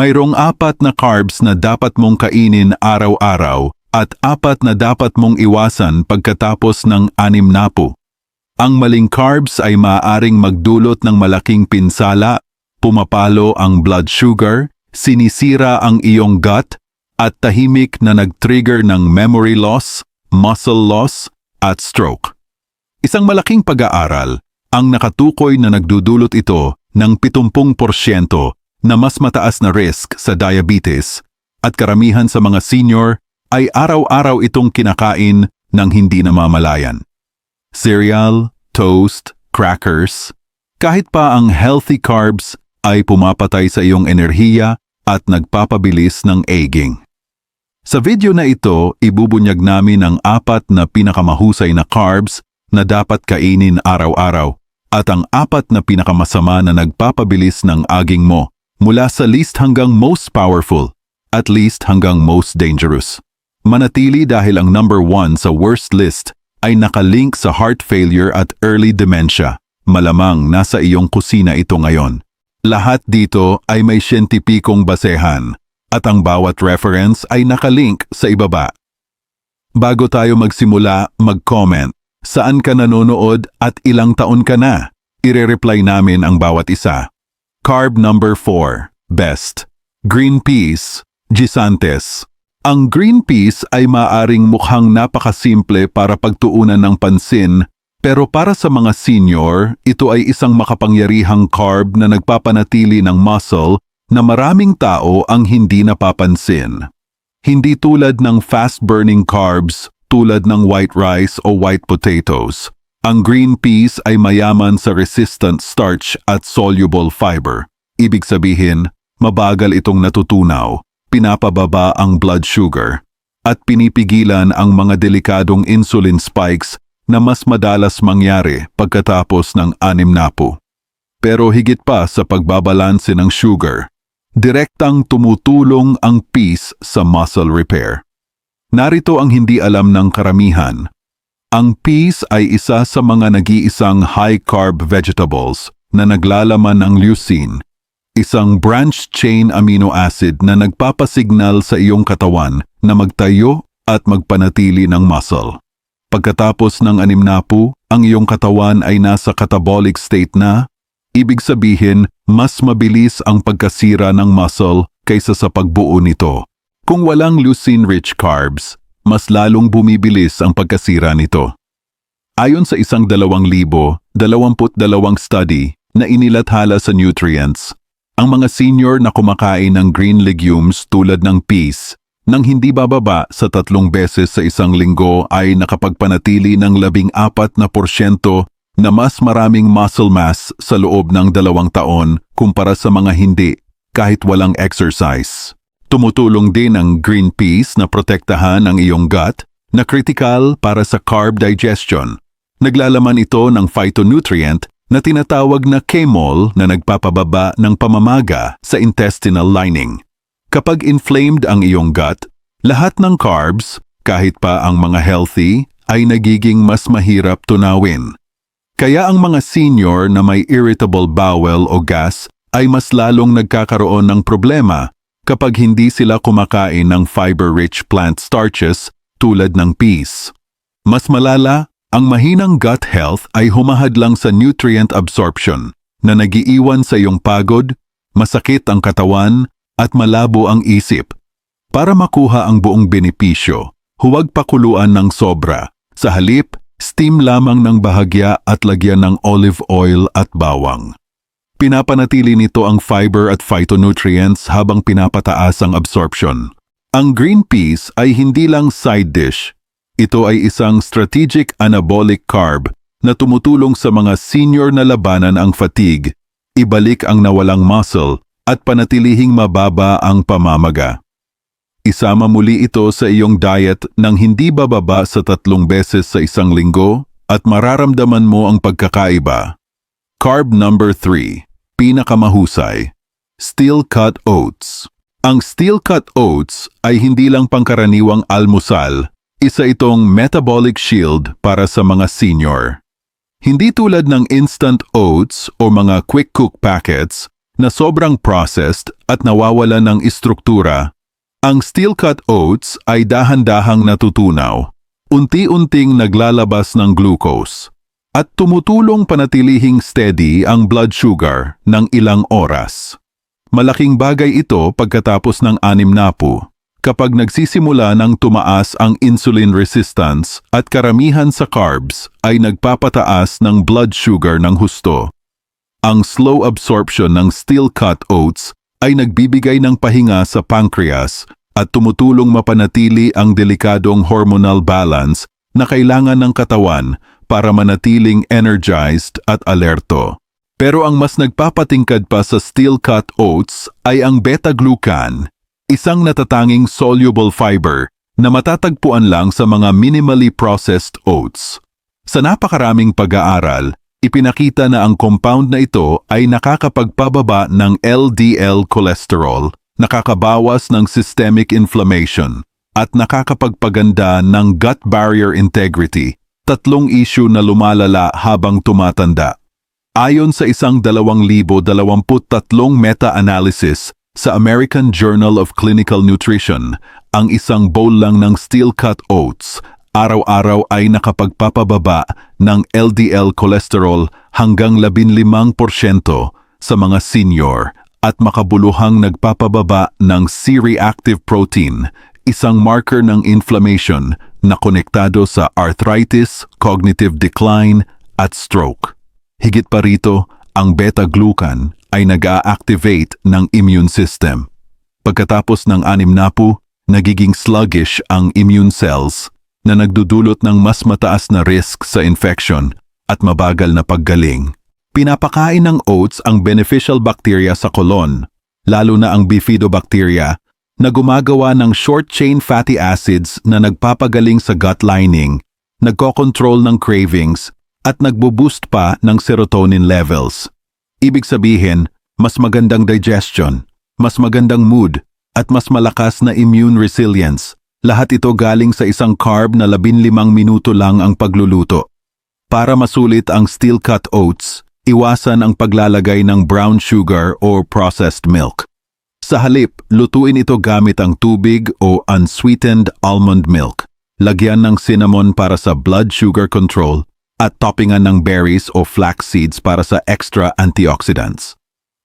Mayroong apat na carbs na dapat mong kainin araw-araw at apat na dapat mong iwasan pagkatapos ng anim na po. Ang maling carbs ay maaaring magdulot ng malaking pinsala, pumapalo ang blood sugar, sinisira ang iyong gut, at tahimik na nag-trigger ng memory loss, muscle loss, at stroke. Isang malaking pag-aaral ang nakatukoy na nagdudulot ito ng 70% na mas mataas na risk sa diabetes at karamihan sa mga senior ay araw-araw itong kinakain ng hindi namamalayan. Cereal, toast, crackers, kahit pa ang healthy carbs ay pumapatay sa iyong enerhiya at nagpapabilis ng aging. Sa video na ito, ibubunyag namin ang apat na pinakamahusay na carbs na dapat kainin araw-araw at ang apat na pinakamasama na nagpapabilis ng aging mo mula sa least hanggang most powerful at least hanggang most dangerous. Manatili dahil ang number one sa worst list ay nakalink sa heart failure at early dementia. Malamang nasa iyong kusina ito ngayon. Lahat dito ay may siyentipikong basehan at ang bawat reference ay nakalink sa ibaba. Bago tayo magsimula, mag-comment. Saan ka nanonood at ilang taon ka na? Ire-reply namin ang bawat isa. Carb number 4. Best. Green peas. Gisantes. Ang green peas ay maaring mukhang napakasimple para pagtuunan ng pansin pero para sa mga senior, ito ay isang makapangyarihang carb na nagpapanatili ng muscle na maraming tao ang hindi napapansin. Hindi tulad ng fast-burning carbs tulad ng white rice o white potatoes. Ang green peas ay mayaman sa resistant starch at soluble fiber. Ibig sabihin, mabagal itong natutunaw, pinapababa ang blood sugar, at pinipigilan ang mga delikadong insulin spikes na mas madalas mangyari pagkatapos ng anim na po. Pero higit pa sa pagbabalanse ng sugar, direktang tumutulong ang peas sa muscle repair. Narito ang hindi alam ng karamihan. Ang peas ay isa sa mga nag-iisang high-carb vegetables na naglalaman ng leucine, isang branch-chain amino acid na nagpapasignal sa iyong katawan na magtayo at magpanatili ng muscle. Pagkatapos ng anim na po, ang iyong katawan ay nasa catabolic state na, ibig sabihin mas mabilis ang pagkasira ng muscle kaysa sa pagbuo nito. Kung walang leucine-rich carbs, mas lalong bumibilis ang pagkasira nito. Ayon sa isang 2,022 study na inilathala sa nutrients, ang mga senior na kumakain ng green legumes tulad ng peas nang hindi bababa sa tatlong beses sa isang linggo ay nakapagpanatili ng labing apat na porsyento na mas maraming muscle mass sa loob ng dalawang taon kumpara sa mga hindi kahit walang exercise. Tumutulong din ang green peas na protektahan ang iyong gut na critical para sa carb digestion. Naglalaman ito ng phytonutrient na tinatawag na chemol na nagpapababa ng pamamaga sa intestinal lining. Kapag inflamed ang iyong gut, lahat ng carbs, kahit pa ang mga healthy, ay nagiging mas mahirap tunawin. Kaya ang mga senior na may irritable bowel o gas ay mas lalong nagkakaroon ng problema kapag hindi sila kumakain ng fiber-rich plant starches tulad ng peas. Mas malala, ang mahinang gut health ay humahadlang sa nutrient absorption na nagiiwan sa iyong pagod, masakit ang katawan, at malabo ang isip. Para makuha ang buong benepisyo, huwag pakuluan ng sobra. Sa halip, steam lamang ng bahagya at lagyan ng olive oil at bawang. Pinapanatili nito ang fiber at phytonutrients habang pinapataas ang absorption. Ang green peas ay hindi lang side dish. Ito ay isang strategic anabolic carb na tumutulong sa mga senior na labanan ang fatigue, ibalik ang nawalang muscle at panatilihing mababa ang pamamaga. Isama muli ito sa iyong diet nang hindi bababa sa tatlong beses sa isang linggo at mararamdaman mo ang pagkakaiba. Carb number 3 pinakamahusay, steel-cut oats. Ang steel-cut oats ay hindi lang pangkaraniwang almusal, isa itong metabolic shield para sa mga senior. Hindi tulad ng instant oats o mga quick cook packets na sobrang processed at nawawala ng istruktura, ang steel-cut oats ay dahan-dahang natutunaw, unti-unting naglalabas ng glucose, at tumutulong panatilihing steady ang blood sugar ng ilang oras. Malaking bagay ito pagkatapos ng anim na kapag nagsisimula ng tumaas ang insulin resistance at karamihan sa carbs ay nagpapataas ng blood sugar ng husto. Ang slow absorption ng steel-cut oats ay nagbibigay ng pahinga sa pancreas at tumutulong mapanatili ang delikadong hormonal balance na kailangan ng katawan para manatiling energized at alerto. Pero ang mas nagpapatingkad pa sa steel-cut oats ay ang beta-glucan, isang natatanging soluble fiber na matatagpuan lang sa mga minimally processed oats. Sa napakaraming pag-aaral, ipinakita na ang compound na ito ay nakakapagpababa ng LDL cholesterol, nakakabawas ng systemic inflammation, at nakakapagpaganda ng gut barrier integrity, tatlong issue na lumalala habang tumatanda. Ayon sa isang 2023 meta-analysis sa American Journal of Clinical Nutrition, ang isang bowl lang ng steel-cut oats araw-araw ay nakapagpapababa ng LDL cholesterol hanggang 15% sa mga senior at makabuluhang nagpapababa ng C-reactive protein, isang marker ng inflammation na konektado sa arthritis, cognitive decline at stroke. Higit pa rito, ang beta-glucan ay nag-a-activate ng immune system. Pagkatapos ng anim na po, nagiging sluggish ang immune cells na nagdudulot ng mas mataas na risk sa infection at mabagal na paggaling. Pinapakain ng oats ang beneficial bacteria sa colon, lalo na ang bifidobacteria, na gumagawa ng short-chain fatty acids na nagpapagaling sa gut lining, nagkokontrol ng cravings, at nagbuboost pa ng serotonin levels. Ibig sabihin, mas magandang digestion, mas magandang mood, at mas malakas na immune resilience. Lahat ito galing sa isang carb na 15 minuto lang ang pagluluto. Para masulit ang steel-cut oats, iwasan ang paglalagay ng brown sugar or processed milk. Sa halip, lutuin ito gamit ang tubig o unsweetened almond milk. Lagyan ng cinnamon para sa blood sugar control at toppingan ng berries o flax seeds para sa extra antioxidants.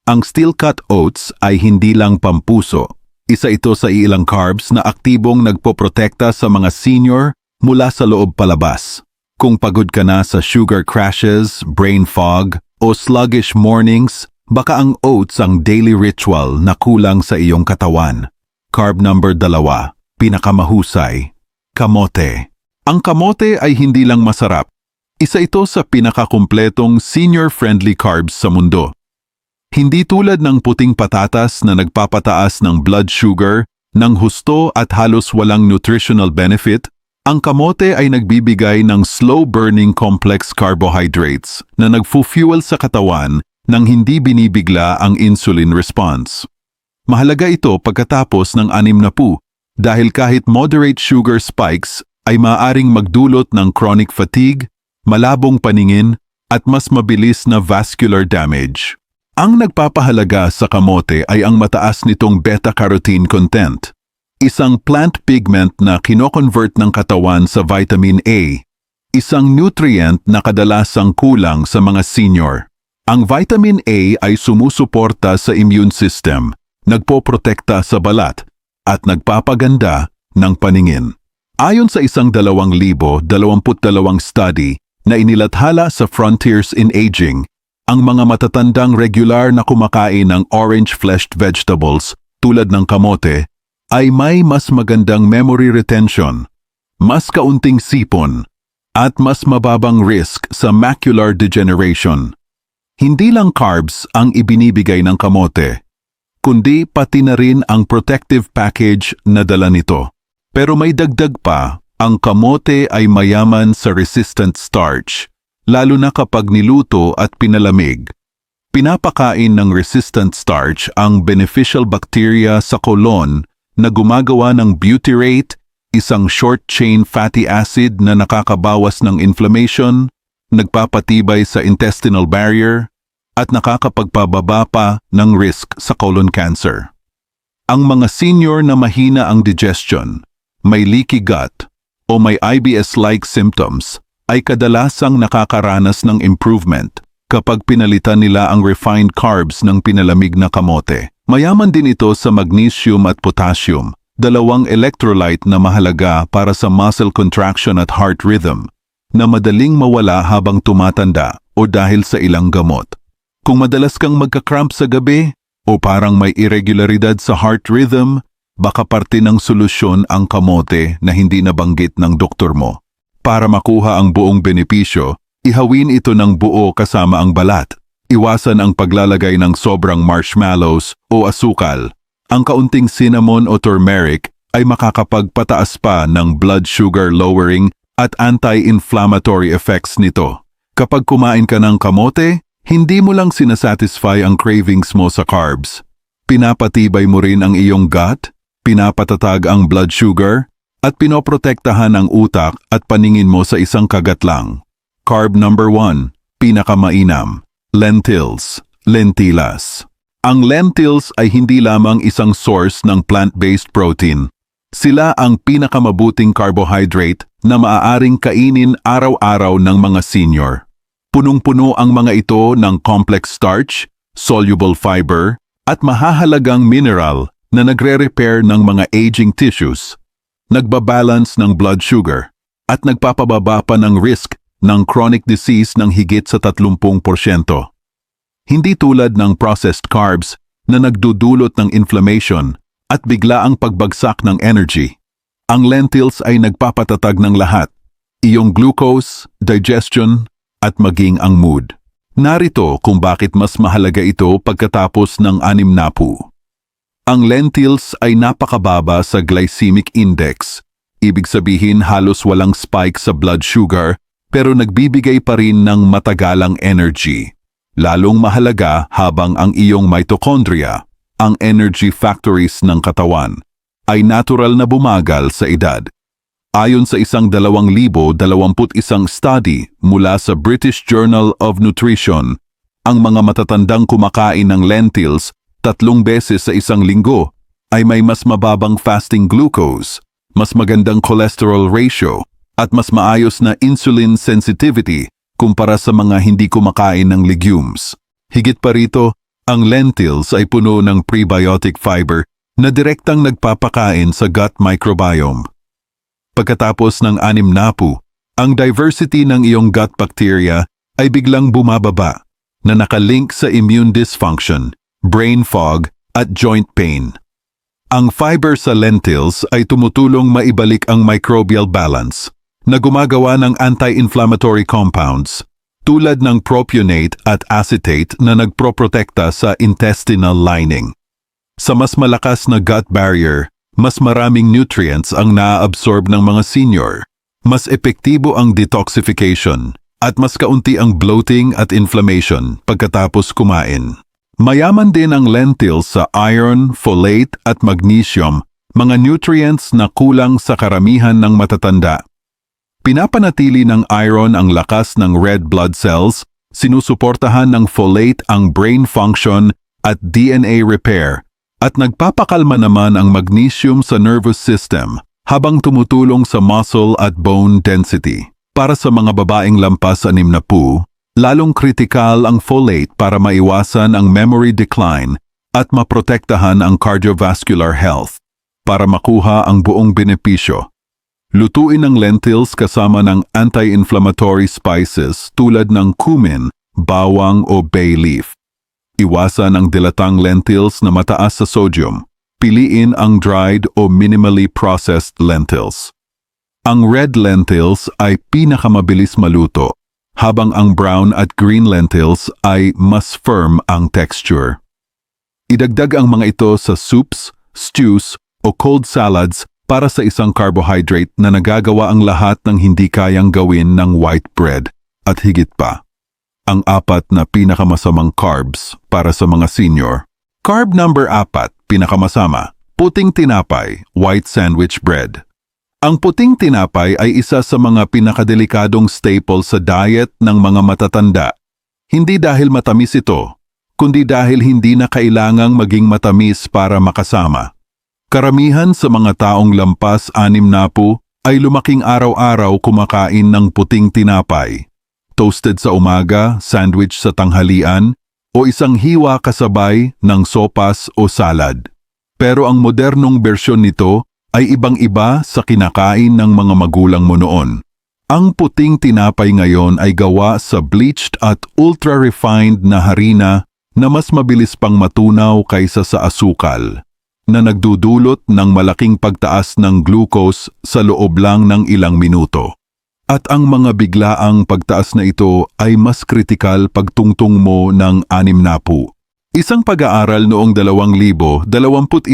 Ang steel-cut oats ay hindi lang pampuso. Isa ito sa ilang carbs na aktibong nagpoprotekta sa mga senior mula sa loob palabas. Kung pagod ka na sa sugar crashes, brain fog, o sluggish mornings, baka ang oats ang daily ritual na kulang sa iyong katawan. Carb number dalawa, pinakamahusay, kamote. Ang kamote ay hindi lang masarap, isa ito sa pinakakumpletong senior-friendly carbs sa mundo. Hindi tulad ng puting patatas na nagpapataas ng blood sugar, ng husto at halos walang nutritional benefit, ang kamote ay nagbibigay ng slow-burning complex carbohydrates na nagfu-fuel sa katawan nang hindi binibigla ang insulin response. Mahalaga ito pagkatapos ng anim na pu dahil kahit moderate sugar spikes ay maaring magdulot ng chronic fatigue, malabong paningin, at mas mabilis na vascular damage. Ang nagpapahalaga sa kamote ay ang mataas nitong beta-carotene content, isang plant pigment na kinoconvert ng katawan sa vitamin A, isang nutrient na kadalasang kulang sa mga senior. Ang vitamin A ay sumusuporta sa immune system, nagpoprotekta sa balat, at nagpapaganda ng paningin. Ayon sa isang 2,022 study, na inilathala sa Frontiers in Aging, ang mga matatandang regular na kumakain ng orange-fleshed vegetables tulad ng kamote ay may mas magandang memory retention, mas kaunting sipon, at mas mababang risk sa macular degeneration. Hindi lang carbs ang ibinibigay ng kamote, kundi pati na rin ang protective package na dala nito. Pero may dagdag pa ang kamote ay mayaman sa resistant starch, lalo na kapag niluto at pinalamig. Pinapakain ng resistant starch ang beneficial bacteria sa colon na gumagawa ng butyrate, isang short-chain fatty acid na nakakabawas ng inflammation, nagpapatibay sa intestinal barrier, at nakakapagpababa pa ng risk sa colon cancer. Ang mga senior na mahina ang digestion, may leaky gut, o may IBS-like symptoms ay kadalasang nakakaranas ng improvement kapag pinalitan nila ang refined carbs ng pinalamig na kamote. Mayaman din ito sa magnesium at potassium, dalawang electrolyte na mahalaga para sa muscle contraction at heart rhythm, na madaling mawala habang tumatanda o dahil sa ilang gamot. Kung madalas kang magka-cramp sa gabi o parang may irregularidad sa heart rhythm, baka parte ng solusyon ang kamote na hindi nabanggit ng doktor mo. Para makuha ang buong benepisyo, ihawin ito ng buo kasama ang balat. Iwasan ang paglalagay ng sobrang marshmallows o asukal. Ang kaunting cinnamon o turmeric ay makakapagpataas pa ng blood sugar lowering at anti-inflammatory effects nito. Kapag kumain ka ng kamote, hindi mo lang sinasatisfy ang cravings mo sa carbs. Pinapatibay mo rin ang iyong gut, pinapatatag ang blood sugar, at pinoprotektahan ang utak at paningin mo sa isang kagat lang. Carb number 1, pinakamainam, lentils, lentilas. Ang lentils ay hindi lamang isang source ng plant-based protein. Sila ang pinakamabuting carbohydrate na maaaring kainin araw-araw ng mga senior. Punong-puno ang mga ito ng complex starch, soluble fiber, at mahahalagang mineral na nagre-repair ng mga aging tissues, nagbabalance ng blood sugar, at nagpapababa pa ng risk ng chronic disease ng higit sa 30%. Hindi tulad ng processed carbs na nagdudulot ng inflammation at bigla ang pagbagsak ng energy. Ang lentils ay nagpapatatag ng lahat, iyong glucose, digestion, at maging ang mood. Narito kung bakit mas mahalaga ito pagkatapos ng anim na. Ang lentils ay napakababa sa glycemic index. Ibig sabihin halos walang spike sa blood sugar pero nagbibigay pa rin ng matagalang energy. Lalong mahalaga habang ang iyong mitochondria, ang energy factories ng katawan, ay natural na bumagal sa edad. Ayon sa isang 2021 study mula sa British Journal of Nutrition, ang mga matatandang kumakain ng lentils tatlong beses sa isang linggo ay may mas mababang fasting glucose, mas magandang cholesterol ratio, at mas maayos na insulin sensitivity kumpara sa mga hindi kumakain ng legumes. Higit pa rito, ang lentils ay puno ng prebiotic fiber na direktang nagpapakain sa gut microbiome. Pagkatapos ng anim na po, ang diversity ng iyong gut bacteria ay biglang bumababa na nakalink sa immune dysfunction, brain fog at joint pain. Ang fiber sa lentils ay tumutulong maibalik ang microbial balance na gumagawa ng anti-inflammatory compounds tulad ng propionate at acetate na nagproprotekta sa intestinal lining. Sa mas malakas na gut barrier, mas maraming nutrients ang naaabsorb ng mga senior. Mas epektibo ang detoxification at mas kaunti ang bloating at inflammation pagkatapos kumain. Mayaman din ang lentils sa iron, folate at magnesium, mga nutrients na kulang sa karamihan ng matatanda. Pinapanatili ng iron ang lakas ng red blood cells, sinusuportahan ng folate ang brain function at DNA repair, at nagpapakalma naman ang magnesium sa nervous system habang tumutulong sa muscle at bone density. Para sa mga babaeng lampas anim na po, lalong kritikal ang folate para maiwasan ang memory decline at maprotektahan ang cardiovascular health. Para makuha ang buong benepisyo, Lutuin ang lentils kasama ng anti-inflammatory spices tulad ng cumin, bawang o bay leaf. Iwasan ang dilatang lentils na mataas sa sodium. Piliin ang dried o minimally processed lentils. Ang red lentils ay pinakamabilis maluto, habang ang brown at green lentils ay mas firm ang texture. Idagdag ang mga ito sa soups, stews o cold salads para sa isang carbohydrate na nagagawa ang lahat ng hindi kayang gawin ng white bread at higit pa. Ang apat na pinakamasamang carbs para sa mga senior. Carb number apat, pinakamasama, puting tinapay, white sandwich bread. Ang puting tinapay ay isa sa mga pinakadelikadong staple sa diet ng mga matatanda. Hindi dahil matamis ito, kundi dahil hindi na kailangang maging matamis para makasama. Karamihan sa mga taong lampas anim na po ay lumaking araw-araw kumakain ng puting tinapay. Toasted sa umaga, sandwich sa tanghalian, o isang hiwa kasabay ng sopas o salad. Pero ang modernong bersyon nito ay ibang-iba sa kinakain ng mga magulang mo noon. Ang puting tinapay ngayon ay gawa sa bleached at ultra-refined na harina na mas mabilis pang matunaw kaysa sa asukal, na nagdudulot ng malaking pagtaas ng glucose sa loob lang ng ilang minuto. At ang mga biglaang pagtaas na ito ay mas kritikal pagtungtong mo ng anim na po. Isang pag-aaral noong 2021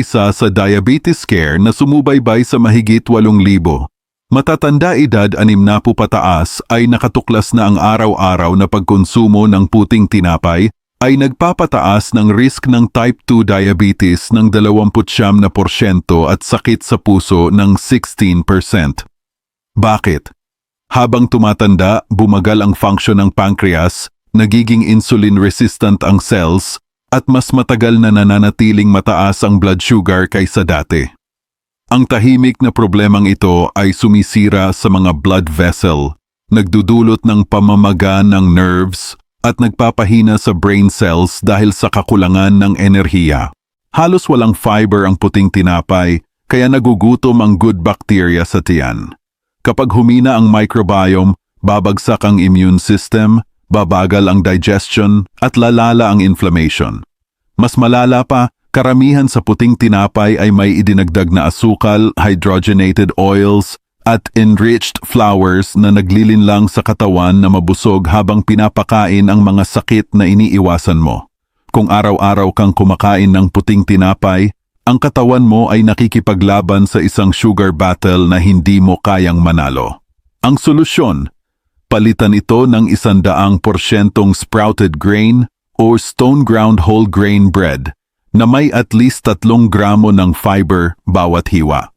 sa diabetes care na sumubaybay sa mahigit 8,000 Matatanda edad anim na po pataas ay nakatuklas na ang araw-araw na pagkonsumo ng puting tinapay ay nagpapataas ng risk ng type 2 diabetes ng 29% na porsyento at sakit sa puso ng 16%. Bakit? Habang tumatanda, bumagal ang function ng pancreas, nagiging insulin resistant ang cells, at mas matagal na nananatiling mataas ang blood sugar kaysa dati. Ang tahimik na problemang ito ay sumisira sa mga blood vessel, nagdudulot ng pamamaga ng nerves at nagpapahina sa brain cells dahil sa kakulangan ng enerhiya. Halos walang fiber ang puting tinapay, kaya nagugutom ang good bacteria sa tiyan. Kapag humina ang microbiome, babagsak ang immune system, babagal ang digestion at lalala ang inflammation. Mas malala pa, Karamihan sa puting tinapay ay may idinagdag na asukal, hydrogenated oils, at enriched flours na naglilinlang sa katawan na mabusog habang pinapakain ang mga sakit na iniiwasan mo. Kung araw-araw kang kumakain ng puting tinapay, ang katawan mo ay nakikipaglaban sa isang sugar battle na hindi mo kayang manalo. Ang solusyon, palitan ito ng isandaang porsyentong sprouted grain o stone ground whole grain bread na may at least tatlong gramo ng fiber bawat hiwa.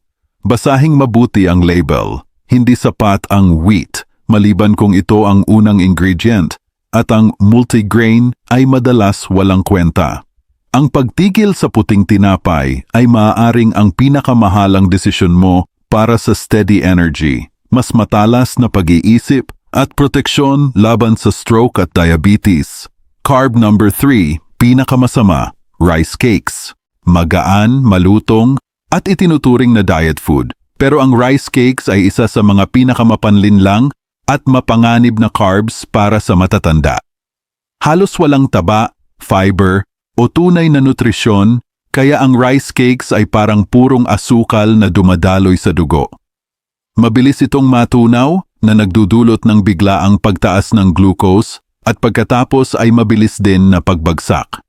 Basahing mabuti ang label, hindi sapat ang wheat maliban kung ito ang unang ingredient at ang multigrain ay madalas walang kwenta. Ang pagtigil sa puting tinapay ay maaaring ang pinakamahalang desisyon mo para sa steady energy, mas matalas na pag-iisip at proteksyon laban sa stroke at diabetes. Carb number 3, pinakamasama, rice cakes. Magaan, malutong, at itinuturing na diet food. Pero ang rice cakes ay isa sa mga pinakamapanlinlang at mapanganib na carbs para sa matatanda. Halos walang taba, fiber, o tunay na nutrisyon, kaya ang rice cakes ay parang purong asukal na dumadaloy sa dugo. Mabilis itong matunaw na nagdudulot ng biglaang pagtaas ng glucose at pagkatapos ay mabilis din na pagbagsak.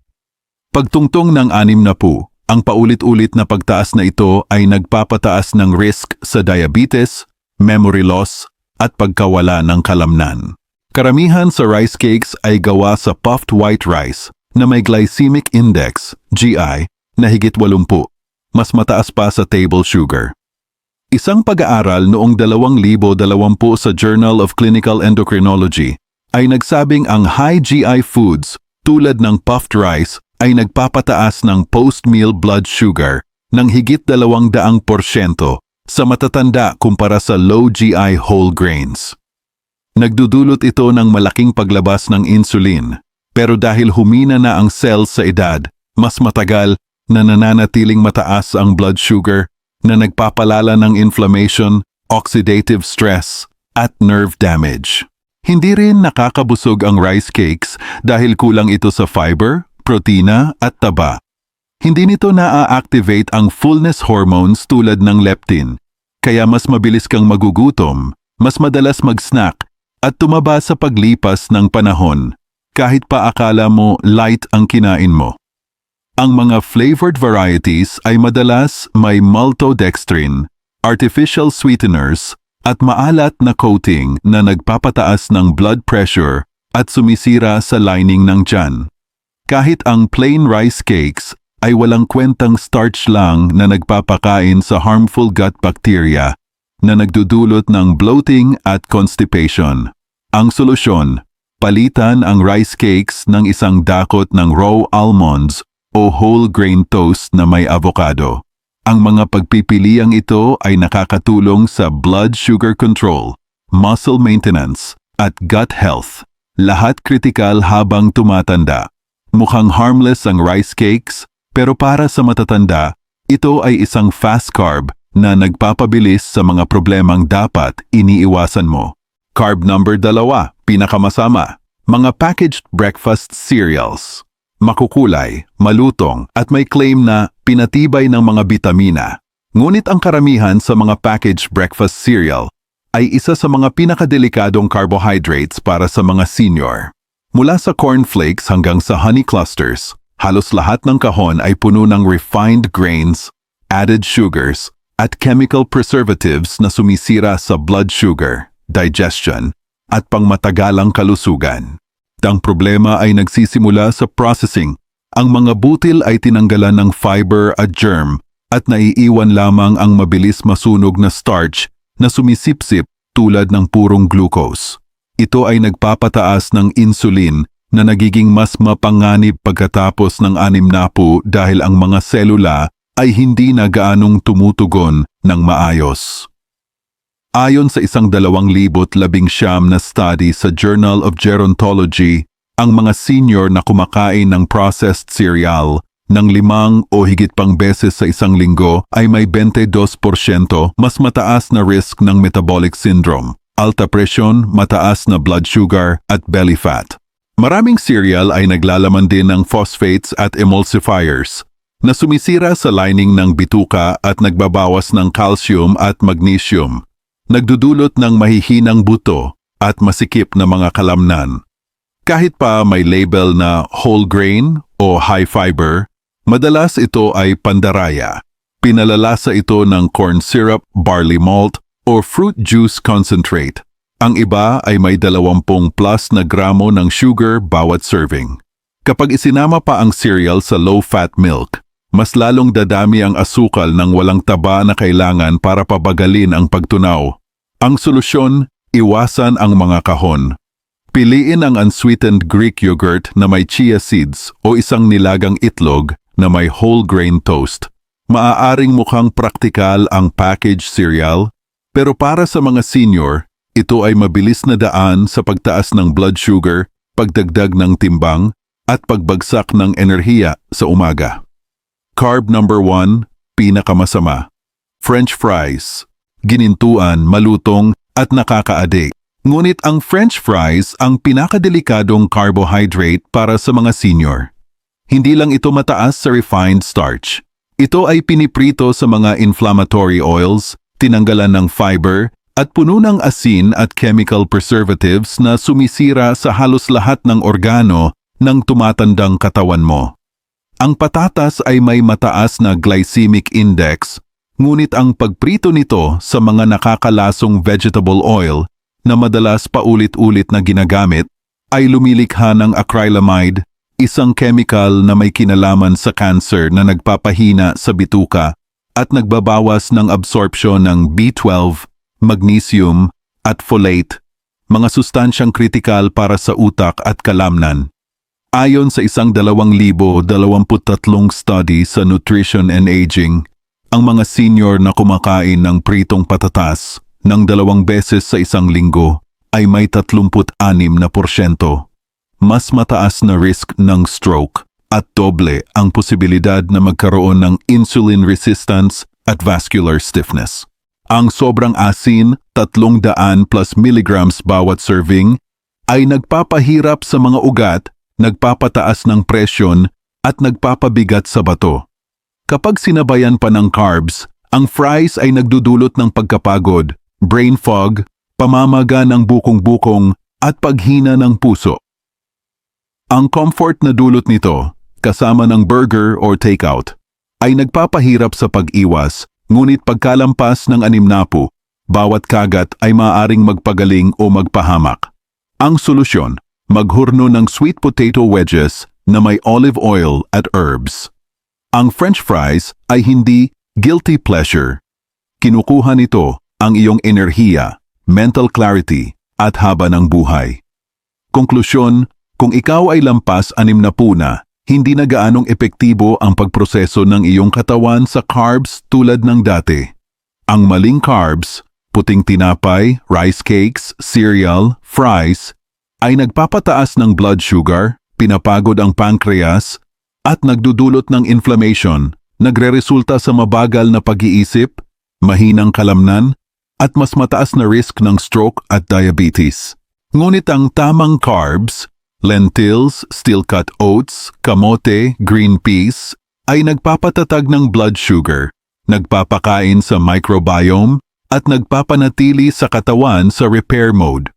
Pagtungtong ng anim na po, ang paulit-ulit na pagtaas na ito ay nagpapataas ng risk sa diabetes, memory loss, at pagkawala ng kalamnan. Karamihan sa rice cakes ay gawa sa puffed white rice na may glycemic index, GI, na higit 80, mas mataas pa sa table sugar. Isang pag-aaral noong 2020 sa Journal of Clinical Endocrinology ay nagsabing ang high GI foods tulad ng puffed rice ay nagpapataas ng post-meal blood sugar ng higit 200% sa matatanda kumpara sa low GI whole grains. Nagdudulot ito ng malaking paglabas ng insulin, pero dahil humina na ang cells sa edad, mas matagal na nananatiling mataas ang blood sugar na nagpapalala ng inflammation, oxidative stress, at nerve damage. Hindi rin nakakabusog ang rice cakes dahil kulang ito sa fiber, protina at taba. Hindi nito naa-activate ang fullness hormones tulad ng leptin, kaya mas mabilis kang magugutom, mas madalas mag-snack, at tumaba sa paglipas ng panahon, kahit pa akala mo light ang kinain mo. Ang mga flavored varieties ay madalas may maltodextrin, artificial sweeteners, at maalat na coating na nagpapataas ng blood pressure at sumisira sa lining ng tiyan. Kahit ang plain rice cakes ay walang kwentang starch lang na nagpapakain sa harmful gut bacteria na nagdudulot ng bloating at constipation. Ang solusyon, palitan ang rice cakes ng isang dakot ng raw almonds o whole grain toast na may avocado. Ang mga pagpipiliang ito ay nakakatulong sa blood sugar control, muscle maintenance, at gut health. Lahat kritikal habang tumatanda. Mukhang harmless ang rice cakes, pero para sa matatanda, ito ay isang fast carb na nagpapabilis sa mga problemang dapat iniiwasan mo. Carb number dalawa, pinakamasama, mga packaged breakfast cereals. Makukulay, malutong, at may claim na pinatibay ng mga bitamina. Ngunit ang karamihan sa mga packaged breakfast cereal ay isa sa mga pinakadelikadong carbohydrates para sa mga senior. Mula sa cornflakes hanggang sa honey clusters, halos lahat ng kahon ay puno ng refined grains, added sugars, at chemical preservatives na sumisira sa blood sugar, digestion, at pangmatagalang kalusugan. Ang problema ay nagsisimula sa processing. Ang mga butil ay tinanggalan ng fiber at germ at naiiwan lamang ang mabilis masunog na starch na sumisipsip tulad ng purong glucose. Ito ay nagpapataas ng insulin na nagiging mas mapanganib pagkatapos ng anim na po dahil ang mga selula ay hindi na gaanong tumutugon ng maayos. Ayon sa isang dalawang libot labing siyam na study sa Journal of Gerontology, ang mga senior na kumakain ng processed cereal ng limang o higit pang beses sa isang linggo ay may 22% mas mataas na risk ng metabolic syndrome, alta presyon, mataas na blood sugar at belly fat. Maraming cereal ay naglalaman din ng phosphates at emulsifiers na sumisira sa lining ng bituka at nagbabawas ng calcium at magnesium nagdudulot ng mahihinang buto at masikip na mga kalamnan. Kahit pa may label na whole grain o high fiber, madalas ito ay pandaraya. Pinalalasa ito ng corn syrup, barley malt, o fruit juice concentrate. Ang iba ay may 20 plus na gramo ng sugar bawat serving. Kapag isinama pa ang cereal sa low-fat milk, mas lalong dadami ang asukal ng walang taba na kailangan para pabagalin ang pagtunaw. Ang solusyon, iwasan ang mga kahon. Piliin ang unsweetened Greek yogurt na may chia seeds o isang nilagang itlog na may whole grain toast. Maaaring mukhang praktikal ang packaged cereal, pero para sa mga senior, ito ay mabilis na daan sa pagtaas ng blood sugar, pagdagdag ng timbang, at pagbagsak ng enerhiya sa umaga. Carb number 1, pinakamasama. French fries, ginintuan, malutong at nakakaadik. Ngunit ang French fries ang pinakadelikadong carbohydrate para sa mga senior. Hindi lang ito mataas sa refined starch. Ito ay piniprito sa mga inflammatory oils, tinanggalan ng fiber, at puno ng asin at chemical preservatives na sumisira sa halos lahat ng organo ng tumatandang katawan mo. Ang patatas ay may mataas na glycemic index, ngunit ang pagprito nito sa mga nakakalasong vegetable oil na madalas paulit-ulit na ginagamit ay lumilikha ng acrylamide, isang chemical na may kinalaman sa cancer na nagpapahina sa bituka at nagbabawas ng absorption ng B12, magnesium at folate, mga sustansyang kritikal para sa utak at kalamnan. Ayon sa isang 2,023 study sa Nutrition and Aging, ang mga senior na kumakain ng pritong patatas ng dalawang beses sa isang linggo ay may 36 na porsyento. Mas mataas na risk ng stroke at doble ang posibilidad na magkaroon ng insulin resistance at vascular stiffness. Ang sobrang asin, 300 plus milligrams bawat serving, ay nagpapahirap sa mga ugat nagpapataas ng presyon at nagpapabigat sa bato. Kapag sinabayan pa ng carbs, ang fries ay nagdudulot ng pagkapagod, brain fog, pamamaga ng bukong-bukong at paghina ng puso. Ang comfort na dulot nito, kasama ng burger or takeout, ay nagpapahirap sa pag-iwas, ngunit pagkalampas ng animnapu, bawat kagat ay maaring magpagaling o magpahamak. Ang solusyon, maghurno ng sweet potato wedges na may olive oil at herbs. Ang french fries ay hindi guilty pleasure. Kinukuha nito ang iyong enerhiya, mental clarity at haba ng buhay. Konklusyon, kung ikaw ay lampas anim na puna, hindi na gaanong epektibo ang pagproseso ng iyong katawan sa carbs tulad ng dati. Ang maling carbs, puting tinapay, rice cakes, cereal, fries, ay nagpapataas ng blood sugar, pinapagod ang pancreas, at nagdudulot ng inflammation, nagreresulta sa mabagal na pag-iisip, mahinang kalamnan, at mas mataas na risk ng stroke at diabetes. Ngunit ang tamang carbs, lentils, steel-cut oats, kamote, green peas, ay nagpapatatag ng blood sugar, nagpapakain sa microbiome, at nagpapanatili sa katawan sa repair mode.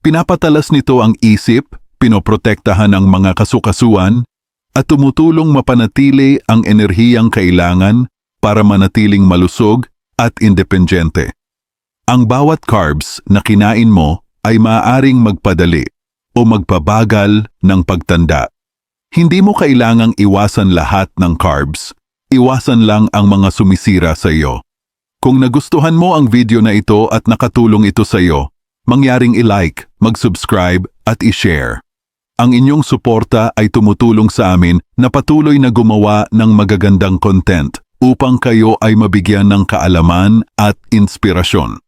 Pinapatalas nito ang isip, pinoprotektahan ang mga kasukasuan, at tumutulong mapanatili ang enerhiyang kailangan para manatiling malusog at independyente. Ang bawat carbs na kinain mo ay maaaring magpadali o magpabagal ng pagtanda. Hindi mo kailangang iwasan lahat ng carbs. Iwasan lang ang mga sumisira sa iyo. Kung nagustuhan mo ang video na ito at nakatulong ito sa iyo, mangyaring i-like, mag-subscribe at i-share. Ang inyong suporta ay tumutulong sa amin na patuloy na gumawa ng magagandang content upang kayo ay mabigyan ng kaalaman at inspirasyon.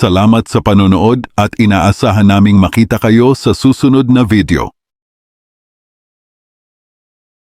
Salamat sa panonood at inaasahan naming makita kayo sa susunod na video.